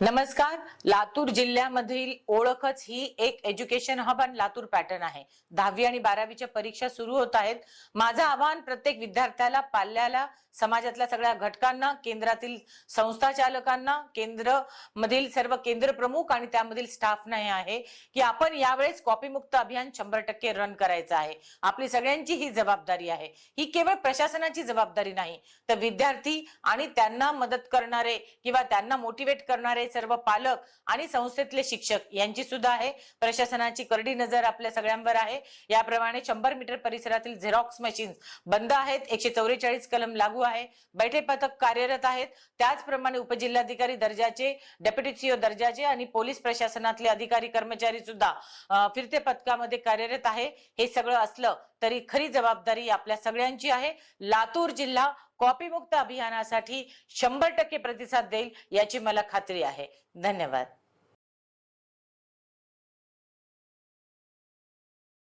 नमस्कार. लातूर जिल्ह्यामधील ओळखच ही एक एज्युकेशन हब आणि लातूर पॅटर्न आहे. दहावी आणि बारावीच्या परीक्षा सुरू होत आहेत. माझं आवाहन प्रत्येक विद्यार्थ्याला पाल्याला समाजातल्या सगळ्या घटकांना केंद्रातील संस्था चालकांना केंद्र मधील सर्व केंद्र प्रमुख आणि त्यामधील स्टाफना हे आहे की आपण यावेळेस कॉपीमुक्त अभियान शंभर टक्के रन करायचं आहे. आपली सगळ्यांची ही जबाबदारी आहे. ही केवळ प्रशासनाची जबाबदारी नाही तर विद्यार्थी आणि त्यांना मदत करणारे किंवा त्यांना मोटिवेट करणारे सर्व पालक आणि संस्थेतले शिक्षक यांची सुद्धा आहे. प्रशासनाची करडी नजर आपल्या सगळ्यांवर आहे. याप्रमाणे शंभर मीटर परिसरातील झेरॉक्स मशीन बंद आहेत. एकशे चौवेचाळीस कलम लागू आहे. बैठे पथक कार्यरत आहेत. त्याचप्रमाणे उपजिल्हाधिकारी दर्जाचे डेप्युटी सीओ दर्जाचे आणि पोलीस प्रशासनातले अधिकारी कर्मचारी सुद्धा फिरते पथकामध्ये कार्यरत आहे. हे सगळं असलं तरी खरी जबाबदारी आपल्या सगळ्यांची आहे. लातूर जिल्हा कॉपीमुक्त अभियानासाठी शंभर टक्के प्रतिसाद देईल याची मला खात्री आहे. धन्यवाद.